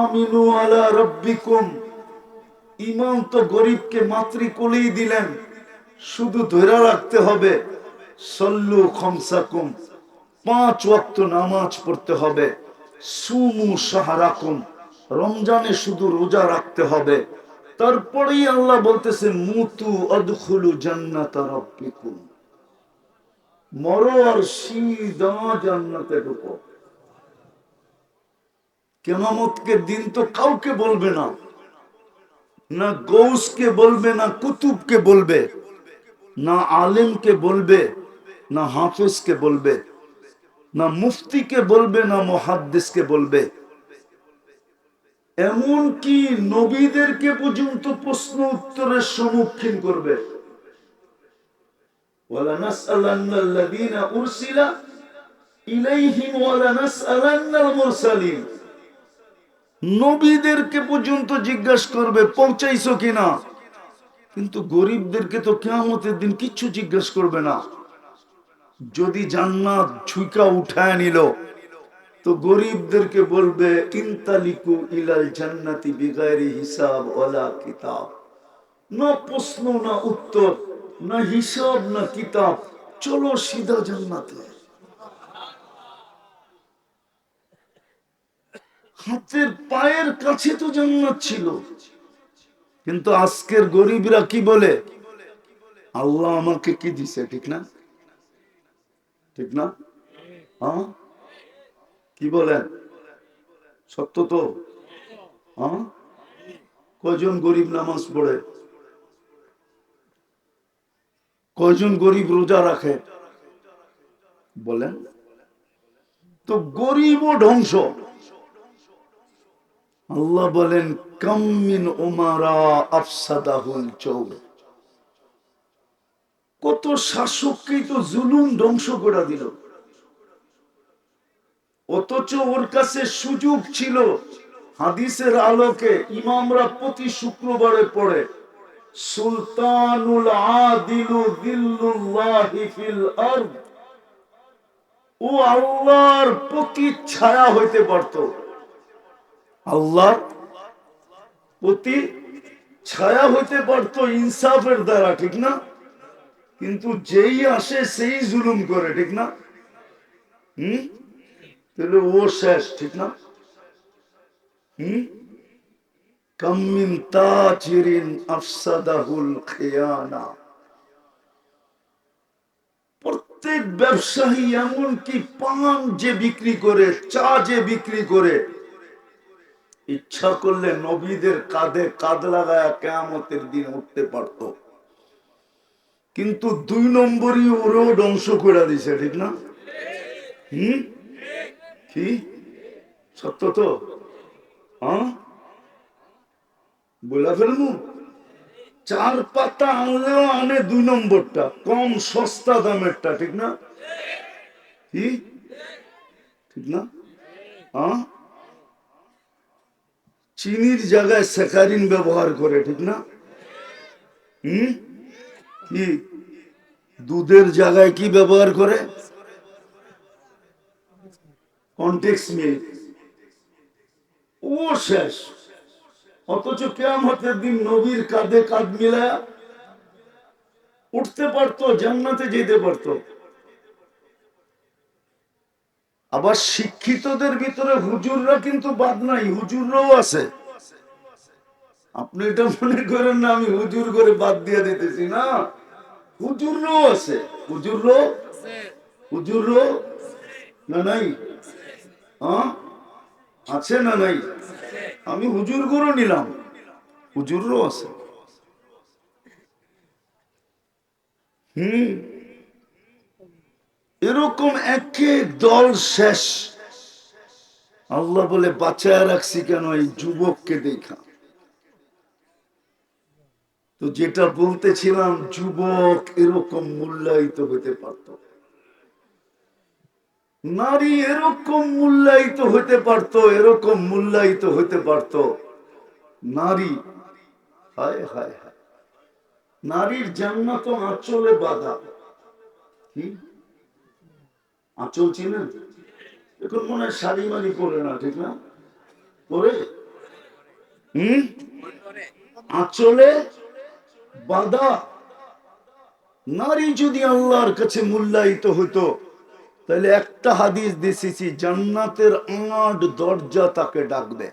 আমিনু আলা রব্বিকুম। তো গরিবকে দিলেন। শুধু রাখতে হবে। সল্লু পাঁচ ওয়াক্ত নামাজ পড়তে হবে। সুমু সাহারাকুম। রমজানে শুধু রোজা রাখতে হবে। তারপরেই আল্লাহ বলতেছে মুতু অদখুলু জান্নাত রব্বিকুম। মরো আর সিদা জান্নাতে ঢুকো কেমামতকে দিন তো কাউকে বলবে না। না গৌসকে বলবে, না কুতুবকে বলবে, না আলেমকে বলবে, না হাফেজকে বলবে, না মুফতিকে বলবে, না মহাদ্দেশকে বলবে। এমন কি নবীদেরকে পর্যন্ত প্রশ্ন উত্তরের সম্মুখীন করবে। ইলাইহিম ওয়ালা নাসআলান্নাল মুরসালিন নবীদেরকে পর্যন্ত জিজ্ঞাসা করবে, পৌঁছাইছো কিনা? কিন্তু গরিবদেরকে তো কেয়ামতের দিন কিচ্ছু জিজ্ঞাসা করবে না। যদি জান্নাত ঝুঁকা উঠায় নিল, তো গরিবদেরকে বলবে, ইনতালিকু ইলাল জান্নাতি বিগাইরি হিসাব ওয়ালা কিতাব। না প্রশ্ন, না উত্তর, না হিসাব, না কিতাব। চলো সিধা জান্নাতে। হাতের পায়ের কাছে তো জান্নাত ছিল। কিন্তু আজকের গরিবরা কি বলে? আল্লাহ আমাকে কি দিছে, ঠিক না? ঠিক না? হ্যাঁ? কি বলেন সত্য তো? হ্যাঁ? কয়জন গরিব নামাজ পড়ে? কয়জন গরিব রোজা রাখে? বলেন। তো গরিব ও ধ্বংস। আল্লাহ বলেন কামিন ওমারা আফসাদাহুল চৌর কত শাসককেই তো জুলুম ধ্বংস করে দিল। অথচ ওর কাছে সুযোগ ছিল। হাদিসের আলোকে ইমামরা প্রতি শুক্রবারে পড়ে, সুলতানুল আদিলু দিল্লুল্লাহি ফিল আরদ। ও আল্লাহর প্রতি ছায়া হইতে পারত। আল্লাহর প্রতি ছায়া হইতে পারত ইনসাফের দ্বারা, ঠিক না? কিন্তু যেই আসে সেই জুলুম করে, ঠিক না? হুম? তাহলে ও শেষ, ঠিক না? হুম? কামিন তাজিরিন আফসাদাহুল খেয়ানা। প্রত্যেক ব্যবসায়ী এমন কি পান যে বিক্রি করে, চা যে বিক্রি করে ইচ্ছা করলে নবীদের কাঁধে কাঁধ লাগায় কেয়ামতের দিন উঠতে পারত। কিন্তু দুই নম্বরই ওরেও ধ্বংস করে দিছে, ঠিক না? হুম? কি? সত্য তো? হ্যাঁ? বলে ফেলব চার পাতা আনলেও আনে দুই নম্বরটা, কম সস্তা দামেরটা, ঠিক না? কি? ঠিক না? হ্যাঁ? চিনির জায়গায় স্যাকারিন ব্যবহার করে, ঠিক না? হুম? কি? দুধের জায়গায় কি ব্যবহার করে? ও শেষ। অথচ দিন নবীর কাঁধে কাঁধ মিলায়া উঠতে পারতো, জান্নাতে যেতে পারতো। আবার শিক্ষিতদের ভিতরে হুজুররা কিন্তু বাদ নাই, হুজুররাও আছে। আপনি এটা মনে করেন না, আমি হুজুর করে বাদ দিয়ে দিতেছি না। হুজুররাও আছে। হুজুররাও? হুজুররাও? না নাই? হ্যাঁ? আছে না নাই? আমি হুজুর করে নিলাম। হুজুরও আছে। হুম? এরকম এক এক দল শেষ। আল্লাহ বলে, বাঁচায় রাখছি কেন এই যুবককে দেখা? তো যেটা বলতেছিলাম, যুবক এরকম মূল্যায়িত হতে পারত। নারী এরকম মূল্যায়িত হতে পারত, এরকম মূল্যায়িত হতে পারত। নারী, হায় হায় হায়। নারীর জান্নাত আঁচলে বাধা। কি? আঁচল চিনেন? এখন মনে হয় শাড়ি মারি পরে না, ঠিক না? পরে? হুম? আঁচলে বাঁধা। নারী যদি আল্লাহর কাছে মূল্যায়িত হতো, তাহলে একটা হাদিস দিয়েছি জান্নাতের আট দরজা তাকে ডাকবে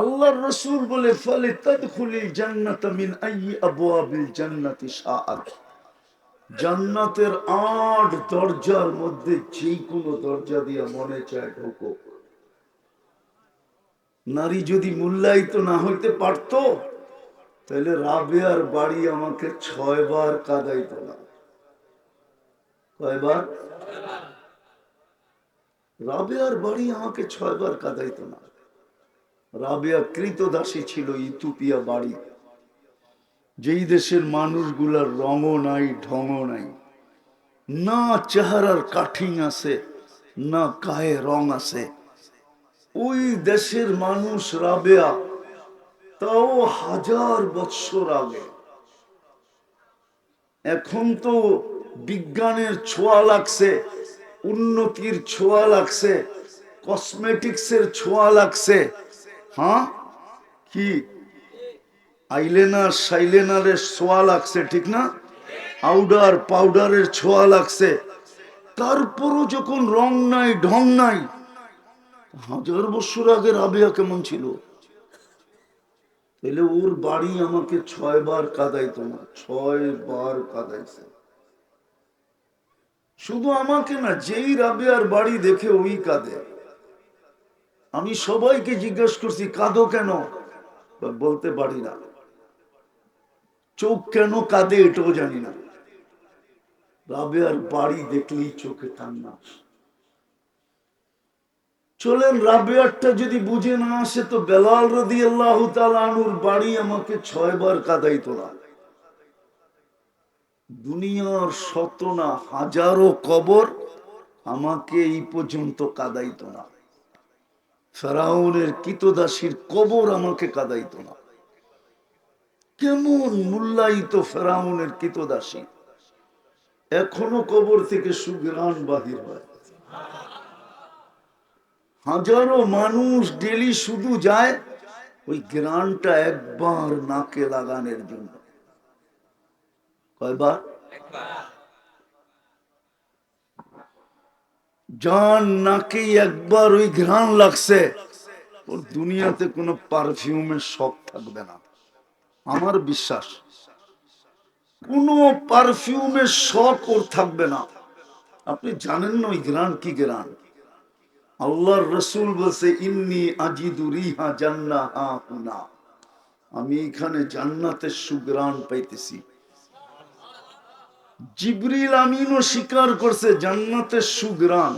আল্লাহর রসুল বলে ফলে তদখুলিল জান্নাত মিন আইয়ি আবওয়াবিল জান্নাতি শাআত। জান্নাতের আট দরজার মধ্যে যে কোনো দরজা দিয়া মনে চায় ঢোকো। নারী যদি মূল্যায়িত না হইতে পারতো, তাহলে রাবেয়ার বাড়ি আমাকে ছয় বার কাদাইত না। কয়বার? রাবেয়ার বাড়ি আমাকে ছয় বার কাদাইত না। রাবেয়া কৃতদাসী ছিল ইতুপিয়া বাড়ি যেই দেশের মানুষগুলার রঙও নাই, ঢঙও নাই, না চেহারার কাঠিং আছে, না গায়ে রং আছে, ওই দেশের মানুষ রাবেয়া, তাও হাজার বৎসর আগে। এখন তো বিজ্ঞানের ছোঁয়া লাগছে, উন্নতির ছোঁয়া লাগছে কসমেটিক্সের ছোঁয়া লাগছে হ্যাঁ? কি আইলেনার সাইলেনারের ছোঁয়া লাগছে, ঠিক না? আউডার পাউডারের ছোঁয়া লাগছে। তারপরও যখন রং নাই, ঢং নাই, হাজার বছর আগে রাবেয়া কেমন ছিল? তাহলে ওর বাড়ি আমাকে ছয় বার কাদাইতো না, ছয় বার কাদাইছে। শুধু আমাকে না, যেই রাবেয়ার বাড়ি দেখে ওই কাঁদে। আমি সবাইকে জিজ্ঞেস করছি, কাঁদো কেন? বলতে পারি না। চোখ কেন কাঁদে এটাও জানি না। রাবেয়ার বাড়ি দেখলেই চোখে কান্না। চলেন, রাবেয়ারটা যদি বুঝে না আসে তো বেলাল রদি আল্লাহ আনুর বাড়ি আমাকে ছয় বার কাদাইতো না দুনিয়ার শত না হাজারো কবর আমাকে এই পর্যন্ত কাদাইতো না ফেরাউনের কিতদাসীর কবর আমাকে কাদাইতো না কেমন মূল্যায়িত ফেরাউনের কিতদাসী? এখনও কবর থেকে সুগ্রাণ বাহির হয়। হাজারো মানুষ ডেলি শুধু যায়, ওই গ্রানটা একবার নাকে লাগানোর জন্য। কয়বার? যান নাকে একবার ওই ঘ্রাণ লাগছে, ওর দুনিয়াতে কোনো পারফিউমের শখ থাকবে না। আমার বিশ্বাস, কোনো পারফিউমের শখ ওর থাকবে না। আপনি জানেন না ওই গ্রান কি গ্রান? আল্লাহর রসুল বলছে, ইন্নি আজিদু রিহা জান্না হা আমি এখানে জান্নাতের সুগ্রাণ পাইতেছি। জিবরিল আমিনও স্বীকার করছে, জান্নাতের সুগ্রাণ।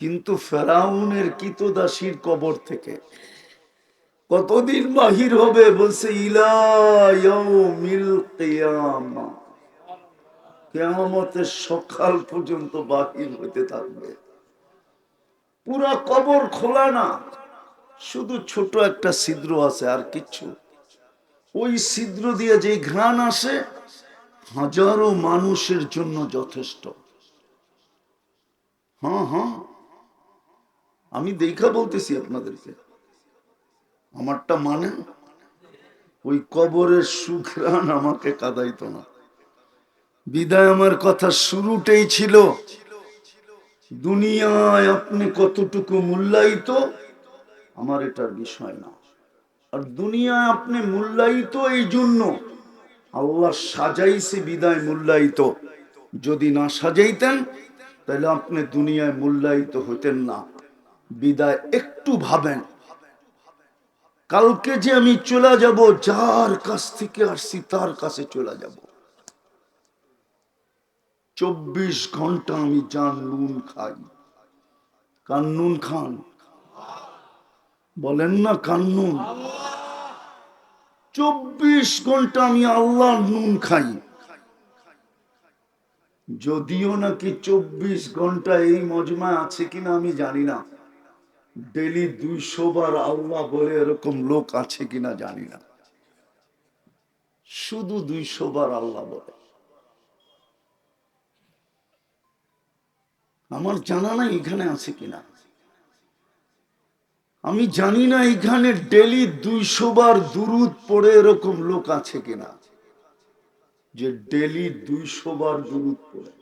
কিন্তু ফেরাউনের কিতদাসীর কবর থেকে কতদিন বাহির হবে? বলছে কেয়ামতের সকাল পর্যন্ত বাহির হইতে থাকবে। পুরা কবর খোলা না। শুধু ছোট একটা ছিদ্র আছে, আর কিছু ওই ছিদ্র দিয়ে যে ঘ্রাণ আসে, হাজারো মানুষের জন্য যথেষ্ট। হ্যাঁ হ্যাঁ। আমি দেখা বলতেছি আপনাদেরকে। আমারটা মানে ওই কবরের সুঘ্রাণ আমাকে কাদাইতো না। বিদায় আমার কথা শুরুটাই ছিল, দুনিয়ায় আপনি কতটুকু মূল্যায়িত, আমার এটার বিষয় না। আর দুনিয়ায় আপনি মূল্যায়িত এই জন্য আল্লাহ সাজাইছে বিদায় মূল্যায়িত। যদি না সাজাইতেন, তাহলে আপনি দুনিয়ায় মূল্যায়িত হইতেন না। বিদায় একটু ভাবেন কালকে যে আমি চলে যাব, যার কাছ থেকে আসছি, তার কাছে চলে যাব। চব্বিশ ঘণ্টা আমি জান, নুন খাই। কান নুন খান? বলেন না কান্নুন চব্বিশ ঘণ্টা আমি আল্লাহ নুন খাই। যদিও নাকি চব্বিশ ঘণ্টা এই মজমা আছে কিনা আমি জানি না। ডেলি দুইশো বার আল্লাহ বলে এরকম লোক আছে কিনা জানি না। শুধু দুইশো বার আল্লাহ বলে। আমার জানা নাই এখানে আছে কিনা। আমি জানি না এখানে ডেলি দুইশো বার দুরুদ পড়ে এরকম লোক আছে কিনা। যে ডেলি দুইশো বার দুরুদ পড়ে।